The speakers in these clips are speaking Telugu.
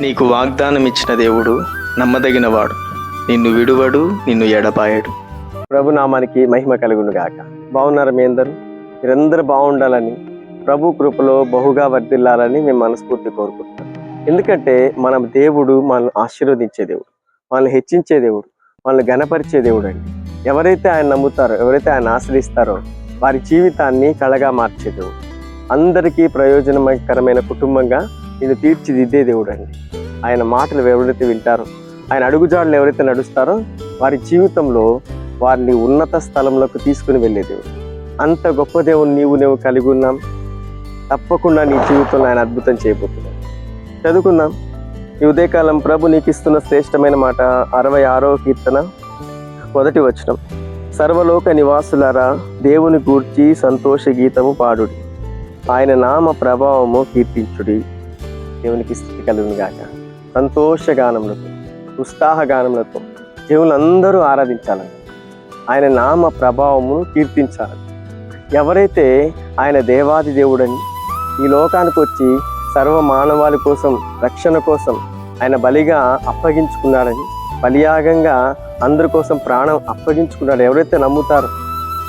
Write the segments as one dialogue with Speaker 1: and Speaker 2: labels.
Speaker 1: నీకు వాగ్దానం ఇచ్చిన దేవుడు నమ్మదగినవాడు. నిన్ను విడువడు నిన్ను ఎడపాయడు
Speaker 2: ప్రభు నామానికి మహిమ కలుగును గాక. బాగున్నారు మీ అందరూ? మీరందరూ బాగుండాలని ప్రభు కృపలో బహుగా వర్ధిల్లాలని మేము మనస్ఫూర్తి కోరుకుంటున్నాం. ఎందుకంటే మన దేవుడు మనల్ని ఆశీర్వదించే దేవుడు మనల్ని హెచ్చించే దేవుడు మనల్ని గణపరిచే దేవుడు అండి. ఎవరైతే ఆయన నమ్ముతారో ఎవరైతే ఆయన ఆశ్రయిస్తారో వారి జీవితాన్ని కళగా మార్చే దేవుడు. అందరికీ ప్రయోజనకరమైన కుటుంబంగా ఇది తీర్చిదిద్దే దేవుడు అండి ఆయన మాటలు ఎవరైతే వింటారో ఆయన అడుగుజాడలు ఎవరైతే నడుస్తారో వారి జీవితంలో వారిని ఉన్నత స్థలంలోకి తీసుకుని వెళ్ళే దేవుడు. అంత గొప్ప దేవుని నీవు నువ్వు కలిగి ఉన్నాం. తప్పకుండా నీ జీవితంలో ఆయన అద్భుతం చేయబోతున్నాం చదువుకుందాం. ఈ ఉదయకాలం ప్రభు నీకు ఇస్తున్న శ్రేష్టమైన మాట అరవై ఆరో కీర్తన మొదటి వచనం. సర్వలోక నివాసులారా దేవుని గూర్చి సంతోష గీతము పాడుడి. ఆయన నామ ప్రభావము కీర్తించుడి. దేవునికి స్థితి కలుగును గాక. సంతోష గానములతో ఉత్సాహ గానములతో దేవులందరూ ఆరాధించాలని ఆయన నామ ప్రభావమును కీర్తించాలని ఎవరైతే ఆయన దేవాది దేవుడని ఈ లోకానికి వచ్చి సర్వ మానవాళి కోసం రక్షణ కోసం ఆయన బలిగా అప్పగించుకున్నాడని బలియాగంగా అందరి కోసం ప్రాణం అప్పగించుకున్నాడు ఎవరైతే నమ్ముతారో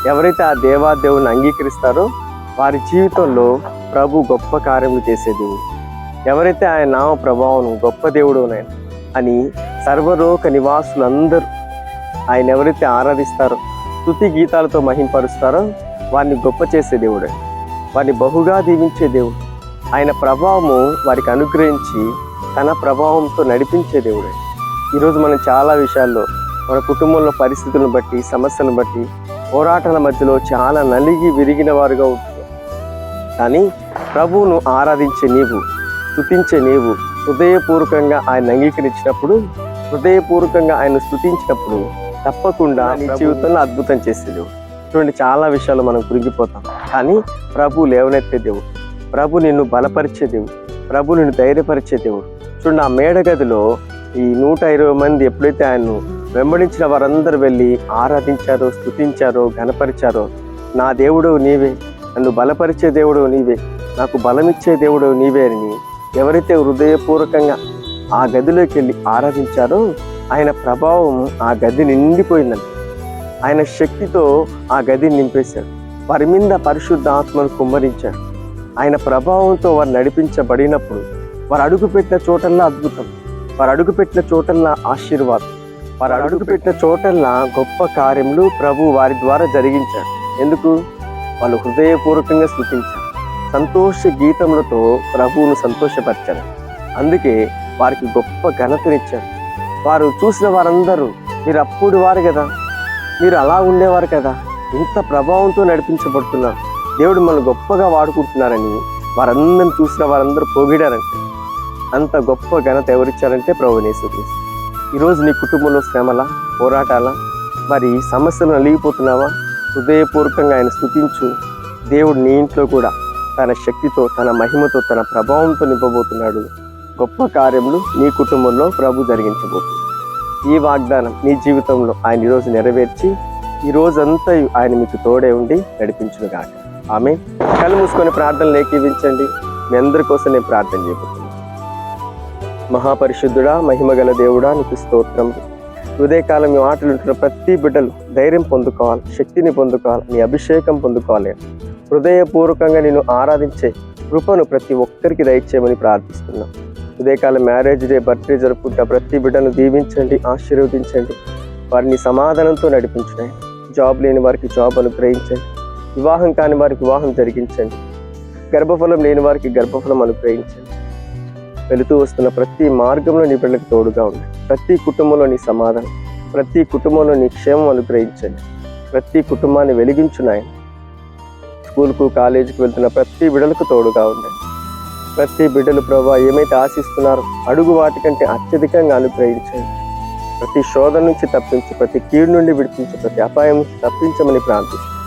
Speaker 2: ఎవరైతే ఆ దేవాదేవుని అంగీకరిస్తారో వారి జీవితంలో ప్రభు గొప్ప కార్యములు చేసే దేవుడు ఎవరైతే ఆయన నామ ప్రభావం గొప్ప దేవుడు అని సర్వలోక నివాసులందరూ ఆయన ఎవరైతే ఆరాధిస్తారో స్థుతి గీతాలతో మహింపరుస్తారో వారిని గొప్ప చేసే దేవుడు. వారిని బహుగా దీవించే దేవుడు. ఆయన ప్రభావము వారికి అనుగ్రహించి తన ప్రభావంతో నడిపించే దేవుడు. ఈరోజు మనం చాలా విషయాల్లో మన కుటుంబంలో పరిస్థితులను బట్టి సమస్యలను బట్టి పోరాటాల మధ్యలో చాలా నలిగి విరిగిన వారుగా ఉంటున్నాం కానీ ప్రభువును ఆరాధించే నీవు స్తుతించే నీవు హృదయపూర్వకంగా ఆయన అంగీకరించినప్పుడు హృదయపూర్వకంగా ఆయన స్తుతించినప్పుడు తప్పకుండా నీ జీవితంలో అద్భుతం చేసే దేవుడు చూడండి చాలా విషయాలు మనం కురిగిపోతాం కానీ ప్రభు లేవనెత్తే దేవుడు. ప్రభు నిన్ను బలపరిచే దేవుడు. ప్రభు నిన్ను ధైర్యపరిచే దేవుడు. చూడండి ఆ మేడగదిలో ఈ నూట ఇరవై మంది ఎప్పుడైతే ఆయన్ను వెంబడించిన వారందరూ వెళ్ళి ఆరాధించారో స్తుతించారో ఘనపరిచారో నా దేవుడు నీవే. నన్ను బలపరిచే దేవుడు నీవే. నాకు బలమిచ్చే దేవుడు నీవే అని ఎవరైతే హృదయపూర్వకంగా ఆ గదిలోకి వెళ్ళి ఆరాధించారో ఆయన ప్రభావం ఆ గది నిండిపోయిందండి ఆయన శక్తితో ఆ గదిని నింపేశాడు వారి మీద పరిశుద్ధ ఆత్మను కుమ్మరించాడు ఆయన ప్రభావంతో వారు నడిపించబడినప్పుడు వారు అడుగుపెట్టిన చోటల్లా అద్భుతం. వారు అడుగుపెట్టిన చోటల్లా ఆశీర్వాదం. వారు అడుగుపెట్టిన చోటల్లా గొప్ప కార్యములు ప్రభు వారి ద్వారా జరిగించాడు ఎందుకు? వాళ్ళు హృదయపూర్వకంగా స్థుతించారు. సంతోష గీతములతో ప్రభువును సంతోషపరిచారు. అందుకే వారికి గొప్ప ఘనతనిచ్చాడు వారు చూసిన వారందరూ మీరు అప్పుడు వారు కదా? మీరు అలా ఉండేవారు కదా? ఇంత ప్రభావంతో నడిపించబడుతున్నారు. దేవుడు మనల్ని గొప్పగా వాడుకుంటున్నారని వారందరిని చూసిన వారందరూ పొగిడారంట. అంత గొప్ప ఘనత ఎవరిచ్చారంటే ప్రభునేశ్వరీస్ ఈరోజు నీ కుటుంబంలో శ్రమల పోరాటాల? మరి సమస్యలు నలిగిపోతున్నావా? హృదయపూర్వకంగా ఆయన స్థుతించు దేవుడు నీ ఇంట్లో కూడా తన శక్తితో తన మహిమతో తన ప్రభావంతో నింపబోతున్నాడు. గొప్ప కార్యములు నీ కుటుంబంలో ప్రభు జరిగించబోతుంది. ఈ వాగ్దానం నీ జీవితంలో ఆయన ఈరోజు నెరవేర్చి ఈ రోజంతా ఆయన మీకు తోడే ఉండి నడిపించును ఆమె కళ్ళు మూసుకొని ప్రార్థనలు ఏకీవించండి. మీ అందరి కోసం నేను ప్రార్థన చేయబోతున్నాను. మహాపరిశుద్ధుడా మహిమగల దేవుడా నీకు స్తోత్రం ఉదయకాలం మీ ఆటలు ఉంటున్న ప్రతి బిడ్డలు ధైర్యం పొందుకోవాలి శక్తిని పొందుకోవాలి నీ అభిషేకం పొందుకోవాలి. హృదయపూర్వకంగా నేను ఆరాధించే కృపను ప్రతి ఒక్కరికి దయచేయమని ప్రార్థిస్తున్నాం. ఉదయకాలం మ్యారేజ్ డే బర్త్డే జరుపుకుంటా ప్రతి బిడ్డను దీవించండి ఆశీర్వదించండి. వారిని సమాధానంతో నడిపించండి. జాబ్ లేని వారికి జాబ్ అనుగ్రహించండి. వివాహం కాని వారికి వివాహం జరిగించండి. గర్భఫలం లేని వారికి గర్భఫలం అనుగ్రహించండి. వెళుతూ వస్తున్న ప్రతి మార్గంలో నీ బిడ్డలకు తోడుగా ఉంది ప్రతి కుటుంబంలో నీ సమాధానం ప్రతి కుటుంబంలో నీ క్షేమం అనుగ్రహించండి. ప్రతి కుటుంబాన్ని వెలిగించున్నాయని స్కూల్కు కాలేజీకి వెళ్తున్న ప్రతి బిడ్డలకు తోడుగా ఉండండి. ప్రతి బిడ్డలు ప్రభా ఏమైతే ఆశిస్తున్నారో అడుగు వాటికంటే అత్యధికంగా అనుగ్రహించండి. ప్రతి శోధన నుంచి తప్పించి ప్రతి కీడు నుండి విడిపించి ప్రతి అపాయం నుంచి తప్పించమని ప్రార్థిస్తాను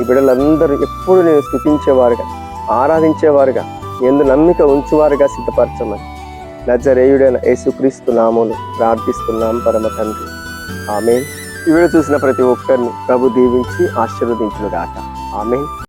Speaker 2: ఈ బిడ్డలందరూ ఎప్పుడు నేను స్థుతించేవారుగా ఆరాధించేవారుగా ఎందు నమ్మిక ఉంచువారుగా సిద్ధపరచమని నజరేయుడైన యేసుక్రీస్తు నామములు ప్రార్థిస్తున్నాం పరమ తండ్రి. ఆమె ఈ చూసిన ప్రతి ఒక్కరిని ప్రభు దీవించి ఆశీర్వదించుగాక ఆమె